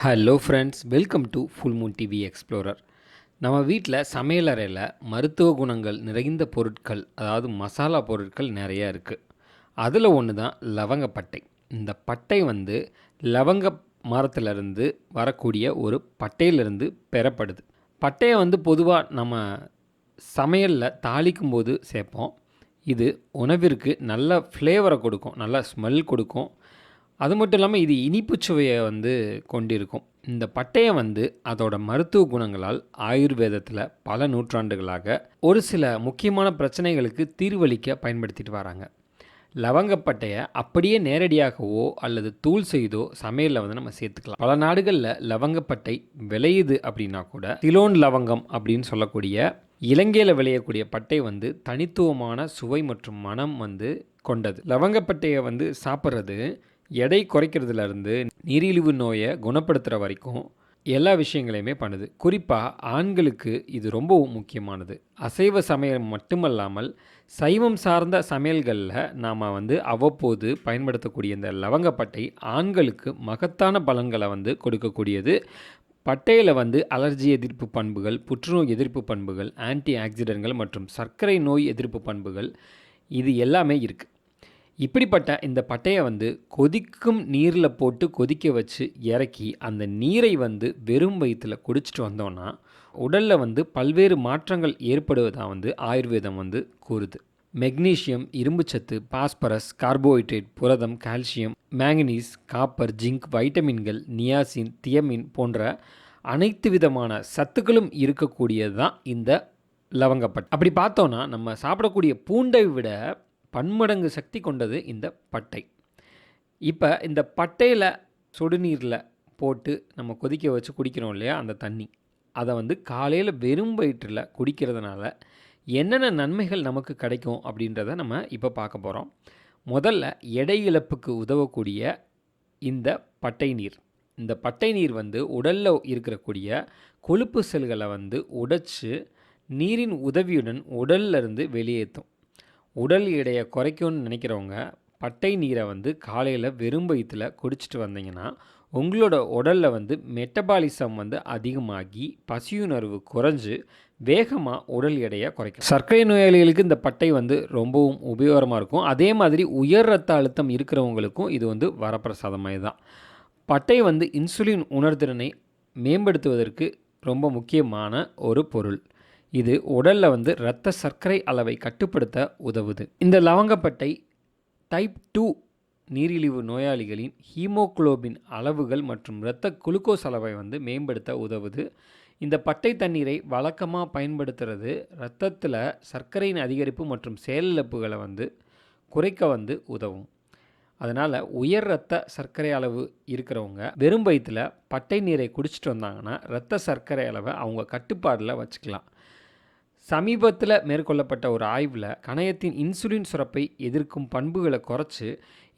Hello friends welcome to Full Moon TV Explorer நம்ம வீட்டில் சமையலறையில் மருத்துவ குணங்கள் நிறைந்த பொருட்கள் அதாவது மசாலா பொருட்கள் நிறையா இருக்குது அதில் ஒன்று தான் லவங்கப்பட்டை இந்த பட்டை வந்து லவங்க மரத்திலிருந்து வரக்கூடிய ஒரு பட்டையிலிருந்து பெறப்படுது. பட்டையை வந்து பொதுவாக நம்ம சமையலில் தாளிக்கும் போது சேர்ப்போம். இது உணவிற்கு நல்ல ஃப்ளேவரை கொடுக்கும் நல்ல ஸ்மெல் கொடுக்கும். அது மட்டும் இல்லாமல் இது இனிப்பு சுவையை வந்து கொண்டிருக்கும். இந்த பட்டையை வந்து அதோட மருத்துவ குணங்களால் ஆயுர்வேதத்தில் பல நூற்றாண்டுகளாக ஒரு சில முக்கியமான பிரச்சனைகளுக்கு தீர்வளிக்க பயன்படுத்திட்டு வராங்க. லவங்கப்பட்டையை அப்படியே நேரடியாகவோ அல்லது தூள் செய்தோ சமையலில் வந்து நம்ம சேர்த்துக்கலாம். பல நாடுகளில் லவங்கப்பட்டை விளையுது அப்படின்னா கூட திலோன் லவங்கம் அப்படின்னு சொல்லக்கூடிய இலங்கையில் விளையக்கூடிய பட்டை வந்து தனித்துவமான சுவை மற்றும் மனம் வந்து கொண்டது. லவங்கப்பட்டையை வந்து சாப்பிட்றது எடை குறைக்கிறதுலேருந்து நீரிழிவு நோயை குணப்படுத்துகிற வரைக்கும் எல்லா விஷயங்களையுமே பண்ணுது. குறிப்பாக ஆண்களுக்கு இது ரொம்பவும் முக்கியமானது. அசைவ சமையல் மட்டுமல்லாமல் சைவம் சார்ந்த சமையல்களில் நாம் வந்து அவ்வப்போது பயன்படுத்தக்கூடிய இந்த லவங்கப்பட்டை ஆண்களுக்கு மகத்தான பலன்களை வந்து கொடுக்கக்கூடியது. பட்டையில் வந்து அலர்ஜி எதிர்ப்பு பண்புகள் புற்றுநோய் எதிர்ப்பு பண்புகள் ஆன்டி ஆக்சிடென்ட்கள் மற்றும் சர்க்கரை நோய் எதிர்ப்பு பண்புகள் இது எல்லாமே இருக்குது இப்படிப்பட்ட இந்த பட்டையை வந்து கொதிக்கும் நீரில் போட்டு கொதிக்க வச்சு இறக்கி அந்த நீரை வந்து வெறும் வயிற்றில் குடிச்சிட்டு வந்தோன்னா உடலில் வந்து பல்வேறு மாற்றங்கள் ஏற்படுவதாக வந்து ஆயுர்வேதம் வந்து கூறுது. மெக்னீஷியம் இரும்புச்சத்து பாஸ்பரஸ் கார்போஹைட்ரேட் புரதம் கால்சியம் மேங்கனீஸ் காப்பர் ஜிங்க் வைட்டமின்கள் நியாசின் தியமின் போன்ற அனைத்து விதமான சத்துக்களும் இருக்கக்கூடியது தான் இந்த லவங்கப்பட் அப்படி பார்த்தோன்னா நம்ம சாப்பிடக்கூடிய பூண்டை விட பன்மடங்கு சக்தி கொண்டது இந்த பட்டை. இப்போ இந்த பட்டையில் சுடுநீரில் போட்டு நம்ம கொதிக்க வச்சு குடிக்கிறோம் இல்லையா அந்த தண்ணி. அதை வந்து காலையில் வெறும் வயிற்றில் குடிக்கிறதுனால என்னென்ன நன்மைகள் நமக்கு கிடைக்கும் அப்படின்றத நம்ம இப்போ பார்க்க போகிறோம் முதல்ல எடை இழப்புக்கு உதவக்கூடிய இந்த பட்டை நீர். இந்த பட்டை நீர் வந்து உடலில் இருக்கக்கூடிய கொழுப்பு செல்களை வந்து உடைச்சு நீரின் உதவியுடன் உடல்ல இருந்து வெளியேற்றும் உடல் எடையை குறைக்கும்னு நினைக்கிறவங்க பட்டை நீரை வந்து காலையில் வெறும் வயிற்றில் குடிச்சிட்டு வந்தீங்கன்னா உங்களோட உடலில் வந்து மெட்டபாலிசம் வந்து அதிகமாகி பசியுணர்வு குறைஞ்சு வேகமாக உடல் எடையை குறைக்கும் சர்க்கரை நோயாளிகளுக்கு இந்த பட்டை வந்து ரொம்பவும் உபயோகமாக இருக்கும். அதே மாதிரி உயர் ரத்த அழுத்தம் இருக்கிறவங்களுக்கும் இது வந்து வரப்பிரசாதமாக தான் பட்டை வந்து இன்சுலின் உணர்திறனை மேம்படுத்துவதற்கு ரொம்ப முக்கியமான ஒரு பொருள். இது உடலில் வந்து இரத்த சர்க்கரை அளவை கட்டுப்படுத்த உதவுது. இந்த லவங்கப்பட்டை டைப் டூ நீரிழிவு நோயாளிகளின் ஹீமோகுளோபின் அளவுகள் மற்றும் இரத்த குளுக்கோஸ் அளவை வந்து மேம்படுத்த உதவுது. இந்த பட்டை தண்ணீரை வழக்கமாக பயன்படுத்துறது இரத்தத்தில் சர்க்கரையின் அதிகரிப்பு மற்றும் செயலிழப்புகளை வந்து குறைக்க வந்து உதவும். அதனால் உயர் ரத்த சர்க்கரை அளவு இருக்கிறவங்க வெறும் வயிற்றில் பட்டை நீரை குடிச்சிட்டு வந்தாங்கன்னா இரத்த சர்க்கரை அளவை அவங்க கட்டுப்பாடில் வச்சுக்கலாம். சமீபத்தில் மேற்கொள்ளப்பட்ட ஒரு ஆய்வில் கணையத்தின் இன்சுலின் சுரப்பை எதிர்க்கும் பண்புகளை குறைச்சி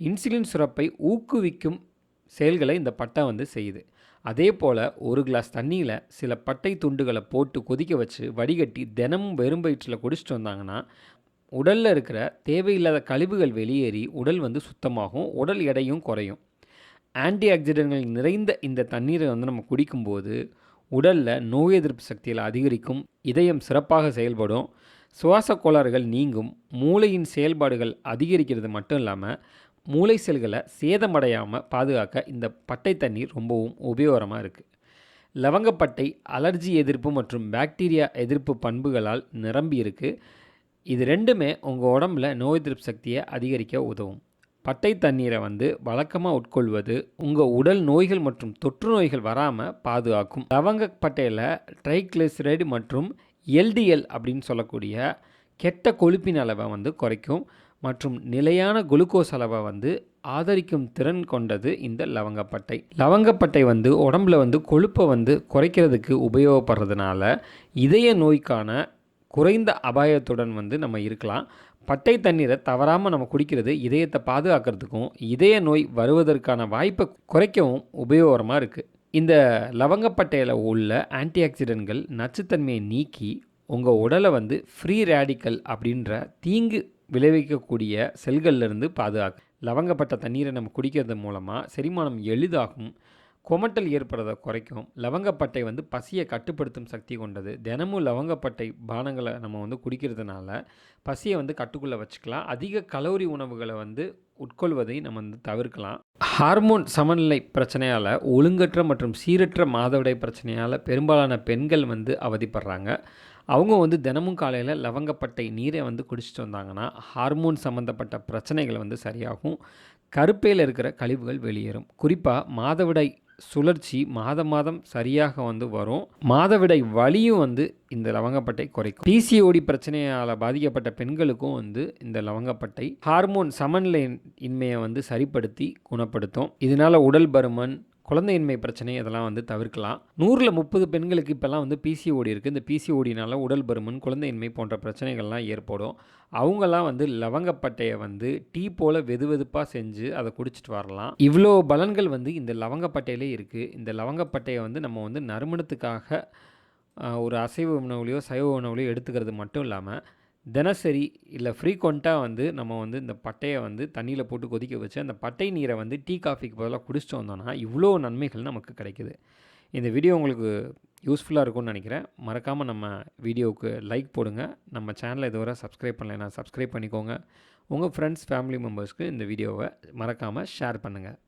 இன்சுலின் சுரப்பை ஊக்குவிக்கும் செயல்களை இந்த பட்டை வந்து செய்யுது. அதே போல் ஒரு கிளாஸ் தண்ணியில் சில பட்டை துண்டுகளை போட்டு கொதிக்க வச்சு வடிகட்டி தினமும் வெறும் வயிற்றில் குடிச்சிட்டு வந்தாங்கன்னா உடலில் இருக்கிற தேவையில்லாத கழிவுகள் வெளியேறி உடல் வந்து சுத்தமாகும் உடல் எடையும் குறையும். ஆன்டி ஆக்சிடென்ட்கள் நிறைந்த இந்த தண்ணீரை வந்து நம்ம குடிக்கும்போது உடலில் நோய் எதிர்ப்பு சக்தியில் அதிகரிக்கும் இதயம் சிறப்பாக செயல்படும் சுவாச கோளாறுகள் நீங்கும் மூளையின் செயல்பாடுகள் அதிகரிக்கிறது மட்டும் இல்லாமல் மூளை செல்களை சேதமடையாமல் பாதுகாக்க இந்த பட்டை தண்ணீர் ரொம்பவும் உபயோகரமாக இருக்குது லவங்கப்பட்டை அலர்ஜி எதிர்ப்பு மற்றும் பாக்டீரியா எதிர்ப்பு பண்புகளால் நிரம்பி இருக்குது இது ரெண்டுமே உங்கள் உடம்புல நோய் எதிர்ப்பு சக்தியை அதிகரிக்க உதவும். பட்டை தண்ணீரை வந்து வழக்கமாக உட்கொள்வது உங்கள் உடல் நோய்கள் மற்றும் தொற்று நோய்கள் வராமல் பாதுகாக்கும். லவங்கப்பட்டையில் ட்ரைக்ளிசரைடு மற்றும் எல்டிஎல் அப்படின்னு சொல்லக்கூடிய கெட்ட கொழுப்பின் அளவை வந்து குறைக்கும் மற்றும் நிலையான குளுக்கோஸ் அளவை வந்து ஆதரிக்கும் திறன் கொண்டது இந்த லவங்கப்பட்டை லவங்கப்பட்டை வந்து உடம்புல வந்து கொழுப்பை வந்து குறைக்கிறதுக்கு உபயோகப்படுறதுனால இதய நோய்க்கான குறைந்த அபாயத்துடன் வந்து நம்ம இருக்கலாம். பட்டை தண்ணீரை தவறாமல் நம்ம குடிக்கிறது இதயத்தை பாதுகாக்கிறதுக்கும் இதய நோய் வருவதற்கான வாய்ப்பை குறைக்கவும் உபயோகமாக இருக்குது இந்த லவங்கப்பட்டையில் உள்ள ஆன்டிஆக்சிடென்ட்கள் நச்சுத்தன்மையை நீக்கி உங்கள் உடலை வந்து ஃப்ரீ ரேடிக்கல் அப்படின்ற தீங்கு விளைவிக்கக்கூடிய செல்கள்லேருந்து பாதுகாக்கும் லவங்கப்பட்ட தண்ணீரை நம்ம குடிக்கிறது மூலமாக செரிமானம் எளிதாகும். குமட்டல் ஏற்படுறதை குறைக்கும். லவங்கப்பட்டை வந்து பசியை கட்டுப்படுத்தும் சக்தி கொண்டது. தினமும் லவங்கப்பட்டை பானங்களை நம்ம வந்து குடிக்கிறதுனால பசியை வந்து கட்டுக்குள்ளே வச்சுக்கலாம். அதிக கலோரி உணவுகளை வந்து உட்கொள்வதை நம்ம வந்து தவிர்க்கலாம். ஹார்மோன் சமநிலை பிரச்சனையால் ஒழுங்கற்ற மற்றும் சீரற்ற மாதவிடை பிரச்சனையால் பெரும்பாலான பெண்கள் வந்து அவதிப்படுறாங்க. அவங்க வந்து தினமும் காலையில் லவங்கப்பட்டை நீரை வந்து குடிச்சிட்டு வந்தாங்கன்னா ஹார்மோன் சம்மந்தப்பட்ட பிரச்சனைகள் வந்து சரியாகும். கருப்பையில் இருக்கிற கழிவுகள் வெளியேறும். குறிப்பாக மாதவிடாய் சுழற்சி மாதம் மாதம் சரியாக வந்து வரும். மாதவிடை வலியும் வந்து இந்த லவங்கப்பட்டை குறைக்கும். பிசிஓடி பிரச்சனையால் பாதிக்கப்பட்ட பெண்களுக்கும் வந்து இந்த லவங்கப்பட்டை ஹார்மோன் சமநிலை இன்மையை வந்து சரிப்படுத்தி குணப்படுத்தும். இதனால் உடல் பருமன் குழந்தையின்மை பிரச்சனை இதெல்லாம் வந்து தவிர்க்கலாம். நூறில் முப்பது பெண்களுக்கு இப்போல்லாம் வந்து பிசிஓடி இருக்குது இந்த பிசிஓடினால உடல் பருமன் குழந்தையின்மை போன்ற பிரச்சனைகள்லாம் ஏற்படும். அவங்கெல்லாம் வந்து லவங்கப்பட்டையை வந்து டீ போல் வெது வெதுப்பாக செஞ்சு அதை குடிச்சிட்டு வரலாம். இவ்வளோ பலன்கள் வந்து இந்த லவங்கப்பட்டையிலே இருக்குது இந்த லவங்கப்பட்டையை வந்து நம்ம வந்து நறுமணத்துக்காக ஒரு அசைவ உணவுலையோ சைவ உணவுலையோ எடுத்துக்கிறது மட்டும் இல்லாமல் தினசரி இல்லை ஃப்ரீக்வெண்ட்டாக வந்து நம்ம வந்து இந்த பட்டையை வந்து தண்ணியில் போட்டு கொதிக்க வச்சு அந்த பட்டை நீரை வந்து டீ காஃபிக்கு பதிலாக குடிச்சிட்டு வந்தோன்னா இவ்வளோ நன்மைகள் நமக்கு கிடைக்குது. இந்த வீடியோ உங்களுக்கு யூஸ்ஃபுல்லாக இருக்கும்னு நினைக்கிறேன். மறக்காமல் நம்ம வீடியோவுக்கு லைக் போடுங்க. நம்ம சேனலை இதுவரை சப்ஸ்கிரைப் பண்ணலைன்னா சப்ஸ்கிரைப் பண்ணிக்கோங்க. உங்கள் ஃப்ரெண்ட்ஸ் ஃபேமிலி மெம்பர்ஸ்க்கு இந்த வீடியோவை மறக்காமல் ஷேர் பண்ணுங்கள்